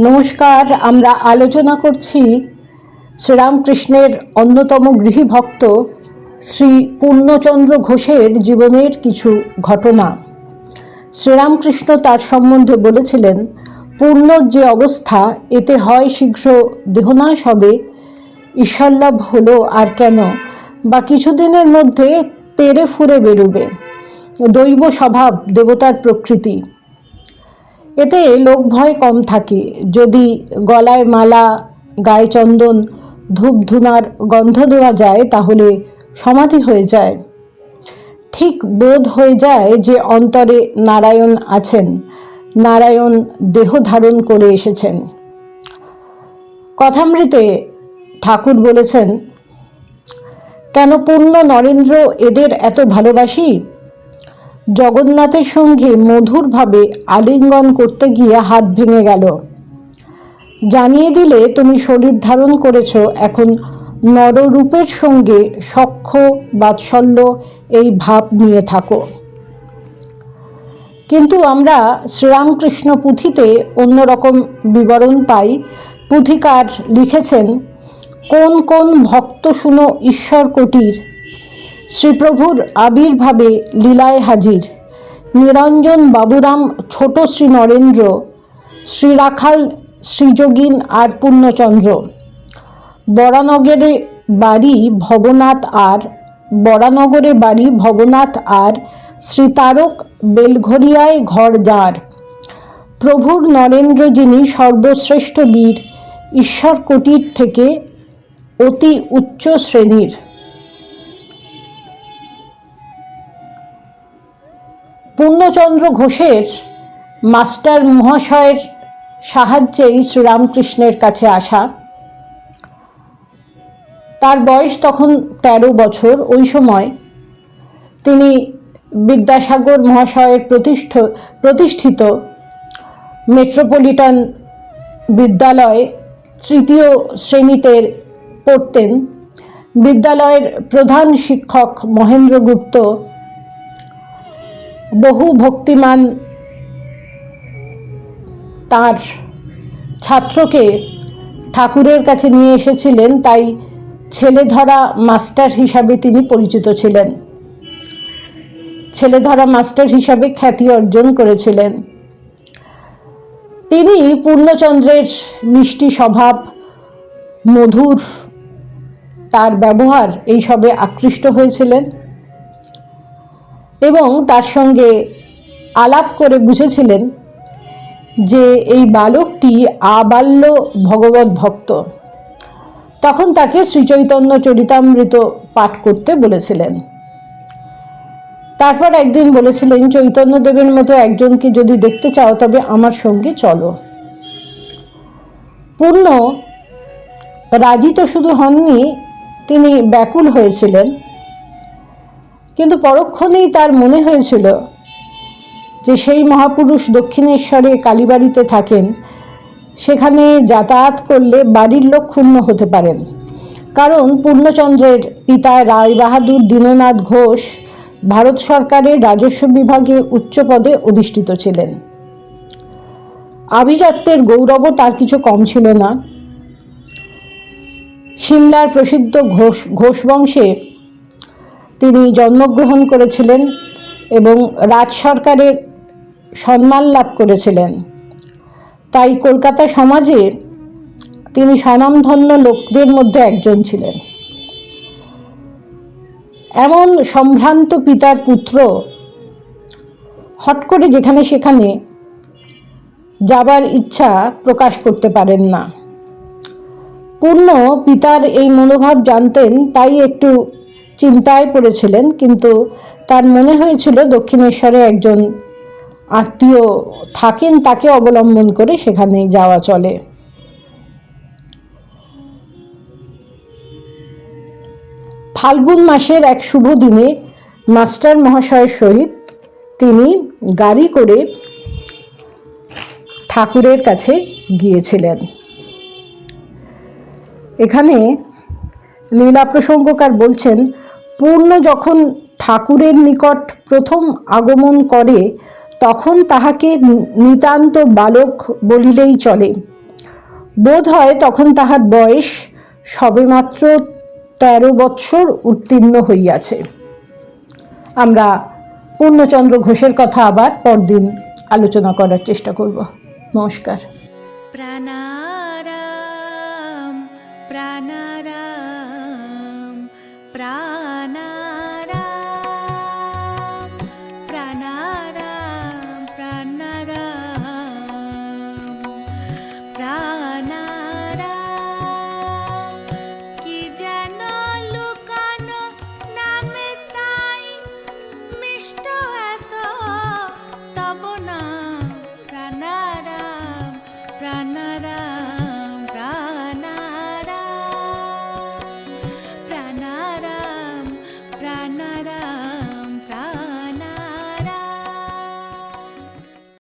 নমস্কার, আমরা আলোচনা করছি শ্রীরামকৃষ্ণের অন্যতম গৃহী ভক্ত শ্রী পূর্ণচন্দ্র ঘোষের জীবনের কিছু ঘটনা। শ্রীরামকৃষ্ণ তার সম্বন্ধে বলেছিলেন, পূর্ণর যে অবস্থা, এতে হয় শীঘ্র দেহনাশ হবে। ঈশ্বরলাভ হলো আর কেন? বা কিছুদিনের মধ্যে তেরে ফুরে বেরোবে। দৈব স্বভাব দেবতার প্রকৃতি। এতে লোক ভয় কম থাকে। যদি গলায় মালা, গায়ে চন্দন ধূপ ধুনার গন্ধ দেওয়া যায়, তাহলে সমাধি হয়ে যায়। ঠিক বোধ হয়ে যায় যে অন্তরে নারায়ণ আছেন, নারায়ণ দেহ ধারণ করে এসেছেন। কথামৃতে ঠাকুর বলেছেন, কেন পূর্ণ নরেন্দ্র এদের এত ভালোবাসি? জগন্নাথের সঙ্গে মধুরভাবে আলিঙ্গন করতে গিয়ে হাত ভেঙে গেল। জানিয়ে দিলে, তুমি শরীর ধারণ করেছ, এখন নররূপের সঙ্গে সখ্য, বাৎসল্য এই ভাব নিয়ে থাকো। কিন্তু আমরা শ্রীরামকৃষ্ণ পুঁথিতে অন্যরকম বিবরণ পাই। পুঁথিকার লিখেছেন, কোন কোন ভক্ত শুনো ঈশ্বর কোটির শ্রীপ্রভুর আবির্ভাবে লীলায় হাজির। নিরঞ্জন বাবুরাম ছোট শ্রী নরেন্দ্র শ্রীরাখাল শ্রীযোগীন আর পূর্ণচন্দ্র। বরানগরে বাড়ি ভবনাথ আর, বরানগরে বাড়ি ভবনাথ আর শ্রীতারক বেলঘরিয়ায় ঘর যার। প্রভুর নরেন্দ্র যিনি সর্বশ্রেষ্ঠ বীর ঈশ্বর কোটির থেকে অতি উচ্চ শ্রেণির। পূর্ণচন্দ্র ঘোষের মাস্টার মহাশয়ের সাহায্যেই শ্রীরামকৃষ্ণের কাছে আসা। তার বয়স তখন ১৩ বছর। ওই সময় তিনি বিদ্যাসাগর মহাশয়ের প্রতিষ্ঠ, প্রতিষ্ঠিত মেট্রোপলিটন বিদ্যালয়ে তৃতীয় শ্রেণীতে পড়তেন। বিদ্যালয়ের প্রধান শিক্ষক মহেন্দ্র গুপ্ত বহু ভক্তিমান তার ছাত্রকে ঠাকুরের কাছে নিয়ে এসেছিলেন, তাই ছেলে ধরা মাস্টার হিসাবে তিনি পরিচিত ছিলেন। ছেলে ধরা মাস্টার হিসাবে খ্যাতি অর্জন করেছিলেন। তিনি পূর্ণচন্দ্রের মিষ্টি স্বভাব, মধুর তার ব্যবহার, এইসবে আকৃষ্ট হয়েছিলেন। এবং তার সঙ্গে আলাপ করে বুঝেছিলেন যে এই বালকটি আবাল্য ভগবত ভক্ত। তখন তাকে শ্রীচৈতন্য চরিতামৃত পাঠ করতে বলেছিলেন। তারপর একদিন বলেছিলেন, চৈতন্যদেবের মতো একজনকে যদি দেখতে চাও, তবে আমার সঙ্গে চলো। পূর্ণ রাজি তো শুধু হননি, তিনি ব্যাকুল হয়েছিলেন। কিন্তু পরক্ষণেই তার মনে হয়েছিল যে সেই মহাপুরুষ দক্ষিণেশ্বরে কালীবাড়িতে থাকেন, সেখানে যাতায়াত করলে বাড়ির লোক ক্ষুণ্ণ হতে পারেন। কারণ পূর্ণচন্দ্রের পিতা রায় বাহাদুর দীননাথ ঘোষ ভারত সরকারের রাজস্ব বিভাগে উচ্চ পদে অধিষ্ঠিত ছিলেন। আভিজাত্যের গৌরবও তার কিছু কম ছিল না। সিমলার প্রসিদ্ধ ঘোষ ঘোষ বংশে তিনি জন্মগ্রহণ করেছিলেন এবং রাজ সরকারের সম্মান লাভ করেছিলেন। তাই কলকাতা সমাজে তিনি স্বনামধন্য লোকদের মধ্যে একজন ছিলেন। এমন সম্ভ্রান্ত পিতার পুত্র হট করে যেখানে সেখানে যাবার ইচ্ছা প্রকাশ করতে পারেন না। পূর্ণ পিতার এই মনোভাব জানতেন, তাই একটু চিন্তায় পড়েছিলেন, কিন্তু তার মনে হয়েছিল দক্ষিণেশ্বরে একজন আত্মীয় থাকেন, তাকে অবলম্বন করে সেখানে যাওয়া চলে। ফাল্গুন মাসের এক শুভ দিনে মাস্টার মহাশয়ের সহিত তিনি গাড়ি করে ঠাকুরের কাছে গিয়েছিলেন। এখানে লীলা প্রসঙ্গকার বলছেন পূর্ণ যখন ঠাকুরের নিকট প্রথম আগমন করে, তখন তাহাকে নিতান্ত বালক বলিলেই চলে। বোধ হয় তখন তাহার বয়স সবেমাত্র তেরো বৎসর উত্তীর্ণ হইয়াছে। আমরা পূর্ণচন্দ্র ঘোষের কথা আবার পরদিন আলোচনা করার চেষ্টা করব। নমস্কার। প্রাণারাম